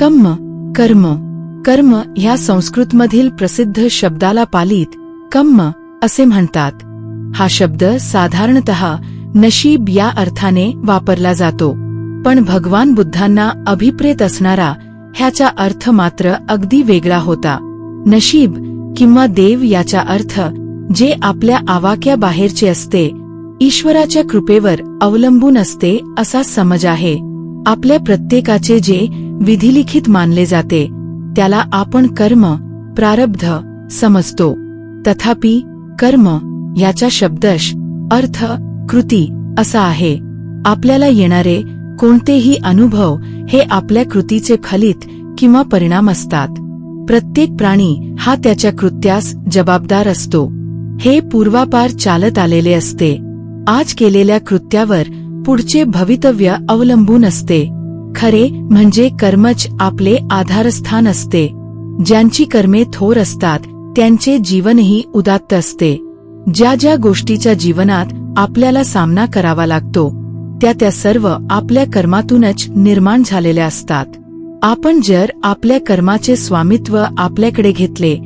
कम्म कर्म. कर्म ह्या संस्कृतमधील प्रसिद्ध शब्दाला पालीत कम्म असे म्हणतात. हा शब्द साधारणत नशीब या अर्थाने वापरला जातो. पण भगवान बुद्धांना अभिप्रेत असणारा ह्याचा अर्थ मात्र अगदी वेगळा होता. नशीब किंवा देव याचा अर्थ जे आपल्या आवाक्या बाहेरचे असते ईश्वराच्या कृपेवर अवलंबून असते असा समज आहे. आपल्या प्रत्येकाचे जे विधिलिखित मानले जाते त्याला आपण कर्म प्रारब्ध समजतो. तथापि कर्म याचा शब्दश अर्थ कृती असा आहे. आपल्याला येणारे कोणतेही अनुभव हे आपल्या कृतीचे फलित किंवा परिणाम असतात. प्रत्येक प्राणी हा त्याच्या कृत्यास जबाबदार असतो. हे पूर्वापार चालत आलेले असते. आज केलेल्या कृत्यावर पुढचे भवितव्य अवलंबून असते. खरे म्हणजे कर्मच आपले आधारस्थान असते. ज्यांची कर्मे थोर असतात त्यांचे जीवनही उदात्त असते. ज्या ज्या गोष्टीच्या जीवनात आपल्याला सामना करावा लागतो त्या त्या सर्व आपल्या कर्मातूनच निर्माण झालेल्या असतात. आपण जर आपल्या कर्माचे स्वामित्व आपल्याकडे घेतले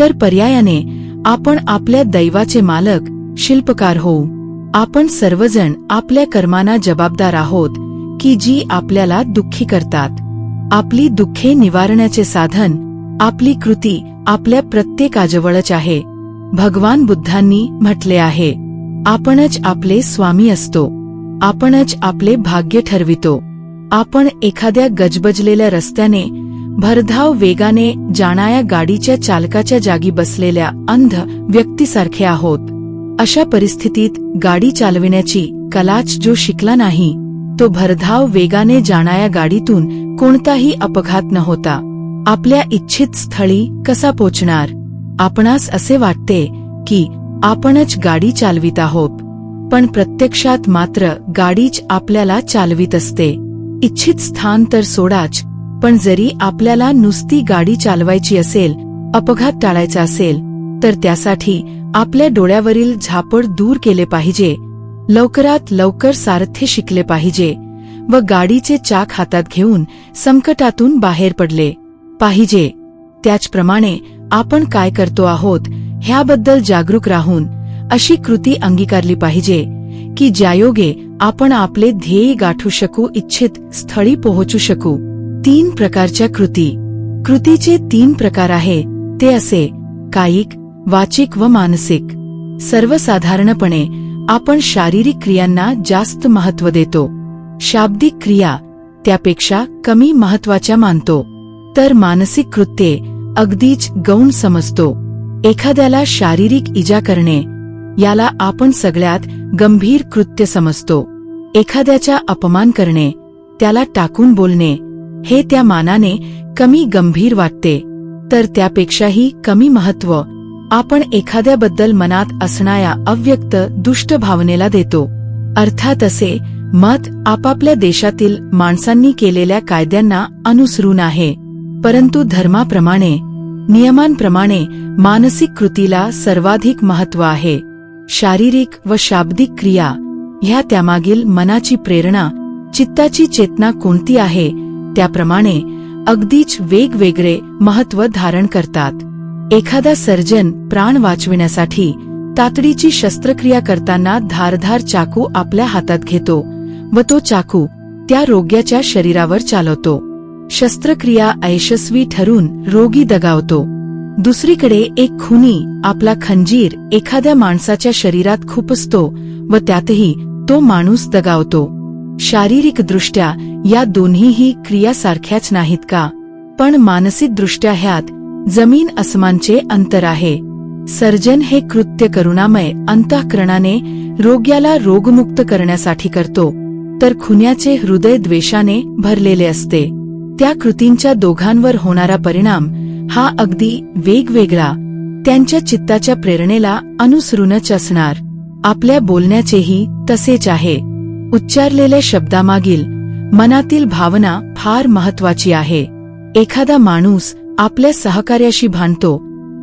तर पर्यायाने आपण आपल्या दैवाचे मालक शिल्पकार होऊ. आपण सर्वजण आपल्या कर्मांना जबाबदार आहोत की जी आपल्याला दुःखी करतात. आपली दुःखे निवारण्याचे साधन आपली कृती आपल्या प्रत्येकाजवळच आहे. भगवान बुद्धांनी म्हटले आहे आपणच आपले स्वामी असतो. आपणच आपले भाग्य ठरवितो. आपण एखाद्या गजबजलेल्या रस्त्याने भरधाव वेगाने जाणाऱ्या गाडीच्या चालकाच्या जागी बसलेल्या अंध व्यक्तीसारखे आहोत. अशा परिस्थितीत गाडी चालविण्याची कलाच जो शिकला नाही तो भरधाव वेगाने जाणाऱ्या गाडीतून कोणताही अपघात न होता. आपल्या इच्छित स्थळी कसा पोचणार? आपणास असे वाटते की आपणच गाडी चालवित आहोत पण प्रत्यक्षात मात्र गाडीच आपल्याला चालवित असते. इच्छित स्थान तर सोडाच पण जरी आपल्याला नुसती गाडी चालवायची असेल अपघात टाळायचा असेल तर त्यासाठी आपल्या डोळ्यावरील झापड दूर केले पाहिजे. लवकरात लवकर सारथ्य शिकले पाहिजे व गाडीचे चाक हातात घेऊन संकटातून बाहेर पडले पाहिजे. त्याचप्रमाणे आपण काय करतो आहोत ह्याबद्दल जागरूक राहून अशी कृती अंगीकारली पाहिजे की ज्यायोगे आपण आपले ध्येय गाठू शकू इच्छित स्थळी पोहोचू शकू. तीन प्रकारच्या कृती. कृतीचे तीन प्रकार आहे. ते असे कायिक वाचिक व मानसिक. सर्वसाधारणपणे आपण शारीरिक क्रियांना जास्त महत्त्व देतो. शाब्दिक क्रिया त्यापेक्षा कमी महत्त्वाच्या मानतो. तर मानसिक कृत्ये अगदीच गौण समजतो. एखाद्याला शारीरिक इजा करणे याला आपण सगळ्यात गंभीर कृत्य समजतो. एखाद्याचा अपमान करणे त्याला टाकून बोलणे हे त्या मानाने कमी गंभीर वाटते. तर त्यापेक्षाही कमी महत्त्व आपण एखाद्याबद्दल मनात असणाऱ्या अव्यक्त दुष्ट भावनेला देतो. अर्थात असे मत आपापल्या देशातील माणसांनी केलेल्या कायद्यांना अनुसरून आहे परंतु धर्माप्रमाणे नियमांप्रमाणे मानसिक कृतीला सर्वाधिक महत्त्व आहे. शारीरिक व शाब्दिक क्रिया ह्या त्यामागील मनाची प्रेरणा चित्ताची चेतना कोणती आहे त्याप्रमाणे अगदीच वेगवेगळे महत्त्व धारण करतात. एखादा सर्जन प्राण वाचविण्यासाठी तातडीची शस्त्रक्रिया करताना धारधार चाकू आपल्या हातात घेतो व तो चाकू त्या रोग्याच्या शरीरावर चालवतो. शस्त्रक्रिया अयशस्वी ठरून रोगी दगावतो. दुसरीकडे एक खुनी आपला खंजीर एखाद्या माणसाच्या शरीरात खुपसतो व त्यातही तो माणूस दगावतो. शारीरिकदृष्ट्या या दोन्हीही क्रिया सारख्याच नाहीत का? पण मानसिकदृष्ट्या ह्यात जमीन अस्मानचे अंतर आहे. सर्जन हे कृत्य करुणामय अंतःकरणाने रोग्याला रोगमुक्त करण्यासाठी करतो तर खुन्याचे हृदय द्वेषाने भरलेले असते. त्या कृतींच्या दोघांवर होणारा परिणाम हा अगदी वेगवेगळा त्यांच्या चित्ताच्या प्रेरणेला अनुसरूनच असणार. आपल्या बोलण्याचेही तसेच आहे. उच्चारलेल्या शब्दामागील मनातील भावना फार महत्वाची आहे. एखादा माणूस आपल्या सहकार्याशी भांडतो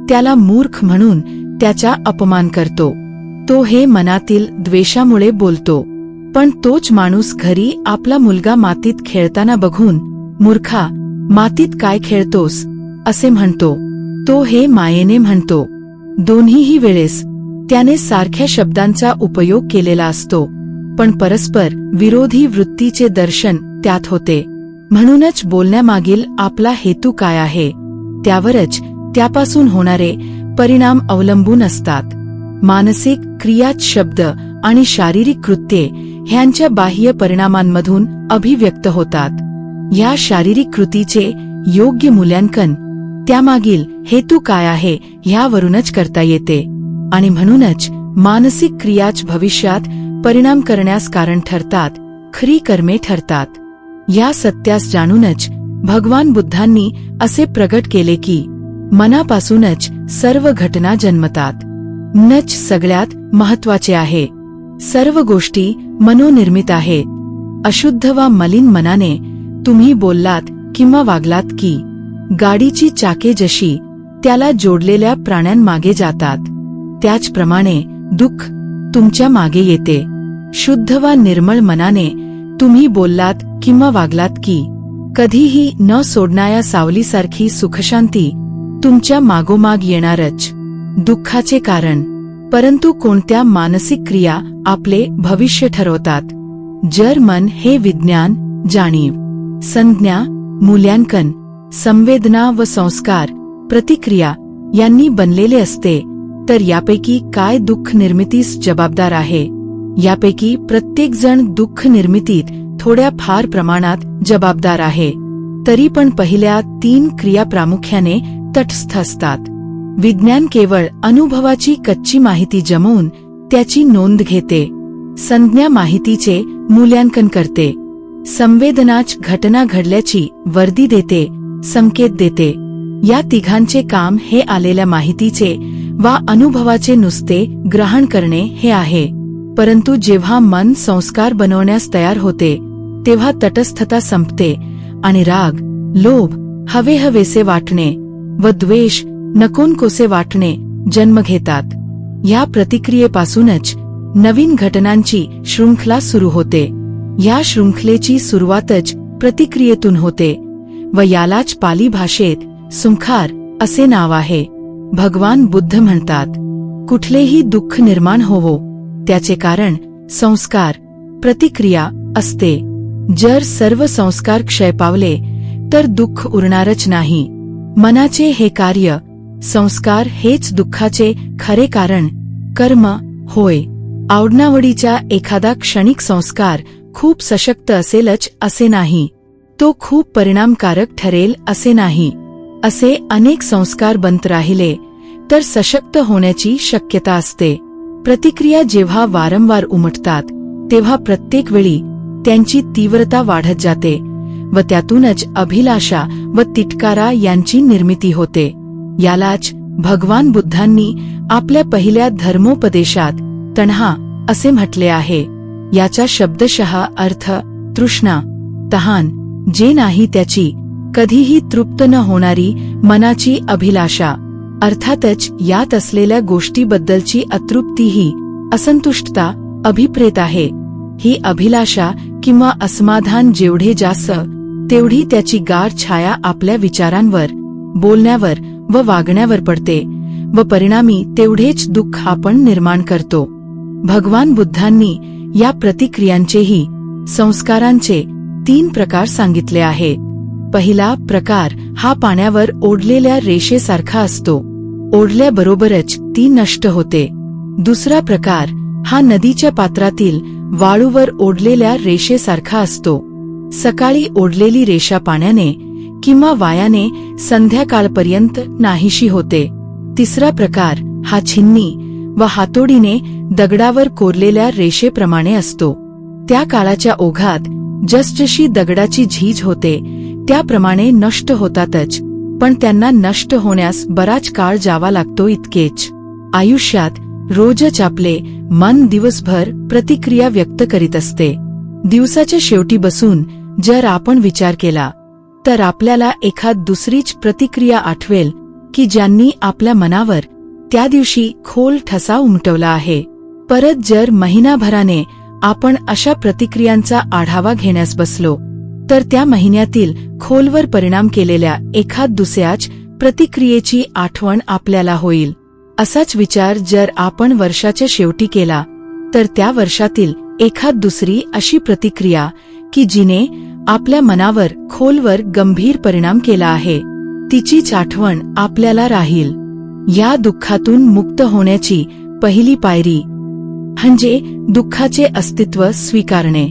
त्याला मूर्ख म्हणून त्याचा अपमान करतो. तो हे मनातील द्वेषामुळे बोलतो. पण तोच माणूस घरी आपला मुलगा मातीत खेळताना बघून मूर्खा मातीत काय खेळतोस? असे म्हणतो. तो हे मायेने म्हणतो. दोन्हीही वेळेस त्याने सारख्या शब्दांचा उपयोग केलेला असतो. पण परस्पर विरोधी वृत्तीचे दर्शन त्यात होते. म्हणूनच बोलण्यामागील आपला हेतू काय आहे? त्यावरच त्यापासून होणारे परिणाम अवलंबून असतात. मानसिक क्रियाच शब्द आणि शारीरिक कृत्ये ह्यांच्या बाह्य परिणामांमधून अभिव्यक्त होतात. या शारीरिक कृतीचे योग्य मूल्यांकन त्यामागील हेतू काय आहे ह्यावरूनच करता येते. आणि म्हणूनच मानसिक क्रियाच भविष्यात परिणाम करण्यास कारण ठरतात खरी कर्मे ठरतात. या सत्यास जाणूनच भगवान बुद्धांनी असे प्रगट केले की मनापासूनच सर्व घटना जन्मतात. नच सगळ्यात महत्त्वाचे आहे. सर्व गोष्टी मनोनिर्मित आहे अशुद्ध वा मलिन मनाने तुम्ही बोललात किंवा वागलात की गाडीची चाके जशी त्याला जोडलेल्या प्राण्यांमागे जातात. त्याचप्रमाणे दुःख तुमच्या मागे येते. शुद्ध वा निर्मळ मनाने तुम्ही बोललात किंवा वागलात की कधीही न सोडणाऱ्या सावलीसारखी सुखशांती तुमच्या मागोमाग येणारच. दुःखाचे कारण. परंतु कोणत्या मानसिक क्रिया आपले भविष्य ठरवतात? जर मन हे विज्ञान जाणीव संज्ञा मूल्यांकन संवेदना व संस्कार प्रतिक्रिया यांनी बनलेले असते तर यापैकी काय दुःख निर्मितीस जबाबदार आहे? यापैकी प्रत्येकजण दुःख निर्मितीत थोड्या फार प्रमाणात जबाबदार आहे. तरी पण पहिल्या तीन क्रिया प्रामुख्याने तटस्थ असतात. विज्ञान केवळ अनुभवाची कच्ची माहिती जमवून त्याची नोंद घेते. संज्ञा माहितीचे मूल्यांकन करते. संवेदनाच घटना घडल्याची वर्दी देते संकेत देते. या तिघांचे काम हे आलेल्या माहितीचे वा अनुभवाचे नुसते ग्रहण करणे हे आहे. परंतु जेव्हा मन संस्कार बनवण्यास तयार होते तेव्हा तटस्थता संपते आणि राग लोभ हवे हवेसे वाटणे व द्वेष नकोनकोसे वाटणे जन्म घेतात. या प्रतिक्रियेपासूनच नवीन घटनांची शृंखला सुरू होते. या शृंखलेची सुरुवातच प्रतिक्रियेतून होते व यालाच पाली भाषेत सुंखार असे नाव आहे. भगवान बुद्ध म्हणतात कुठलेही दुःख निर्माण होवो त्याचे कारण संस्कार प्रतिक्रिया असते. जर सर्व संस्कार क्षय पावले तर दुःख उरणारच नाही. मनाचे हे कार्य संस्कार हेच दुःखाचे खरे कारण कर्म होय. आवडनावडीच्या एखादा क्षणिक संस्कार खूप सशक्त असेलच असे नाही. तो खूप परिणामकारक ठरेल असे नाही. असे अनेक संस्कार बनत राहिले तर सशक्त होण्याची शक्यता असते. प्रतिक्रिया जेव्हा वारंवार उमटतात तेव्हा प्रत्येक वेळी त्यांची तीव्रता वाढत जाते व त्यातूनच अभिलाषा व तिटकारा यांची निर्मिती होते. यालाच भगवान बुद्धांनी आपल्या पहिल्या धर्मोपदेशात तणहा असे म्हटले आहे. याचा शब्दशः अर्थ तृष्णा. तहान जे नाही त्याची कधीही तृप्त न होणारी मनाची अभिलाषा. अर्थातच यात असलेल्या गोष्टीबद्दलची अतृप्तीही असंतुष्टता अभिप्रेत आहे. ही अभिलाषा किंवा असमाधान जेवढे जास्त तेवढी त्याची गार छाया आपल्या विचारांवर बोलण्यावर व वागण्यावर पडते व परिणामी तेवढेच दुःख आपण निर्माण करतो. भगवान बुद्धांनी या प्रतिक्रियांचेही संस्कारांचे तीन प्रकार सांगितले आहे. पहिला प्रकार हा पाण्यावर ओढलेल्या रेषेसारखा असतो. ओढल्याबरोबरच ती नष्ट होते. दुसरा प्रकार हा नदीच्या पात्रातील वाळूवर ओढलेल्या रेषेसारखा असतो. सकाळी ओढलेली रेषा पाण्याने किंवा वायाने संध्याकाळपर्यंत नाहीशी होते. तिसरा प्रकार हा छिन्नी व हातोडीने दगडावर कोरलेल्या रेषेप्रमाणे असतो. त्या काळाच्या ओघात जसजशी दगडाची झीज होते त्याप्रमाणे नष्ट होतातच पण त्यांना नष्ट होण्यास बराच काळ जावा लागतो इतकेच. आयुष्यात रोजच आपले मन दिवसभर प्रतिक्रिया व्यक्त करीत असते. दिवसाच्या शेवटी बसून जर आपण विचार केला तर आपल्याला एखाद दुसरीच प्रतिक्रिया आठवेल की ज्यांनी आपल्या मनावर त्या दिवशी खोल ठसा उमटवला आहे. परत जर महिनाभराने आपण अशा प्रतिक्रियांचा आढावा घेण्यास बसलो तर त्या महिन्यातील खोलवर परिणाम केलेल्या एखाद दुसऱ्याच प्रतिक्रियेची आठवण आपल्याला होईल. असाच विचार जर आपण वर्षाच्या शेवटी केला तर त्या वर्षातील एखाद दुसरी अशी प्रतिक्रिया की जिने आपल्या मनावर खोलवर गंभीर परिणाम केला आहे तिचीच आठवण आपल्याला राहील. या दुःखातून मुक्त होण्याची पहिली पायरी म्हणजे दुःखाचे अस्तित्व स्वीकारणे.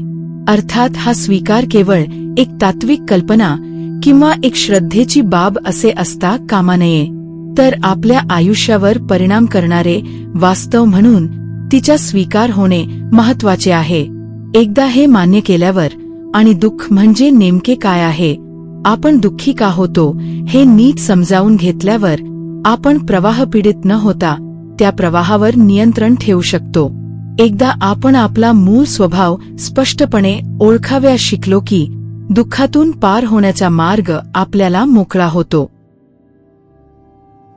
अर्थात हा स्वीकार केवळ एक तात्विक कल्पना किंवा एक श्रद्धेची बाब असे असता कामा नये. तर आपल्या आयुष्यावर परिणाम करणारे वास्तव म्हणून तिचा स्वीकार होणे महत्त्वाचे आहे. एकदा हे मान्य केल्यावर आणि दुःख म्हणजे नेमके काय आहे आपण दुःखी का होतो हे नीट समजावून घेतल्यावर आपण प्रवाह पीडित न होता त्या प्रवाहावर नियंत्रण ठेवू शकतो. एकदा आपण आपला मूळ स्वभाव स्पष्टपणे ओळखाव्या शिकलो की दुःखातून पार होण्याचा मार्ग आपल्याला मोकळा होतो.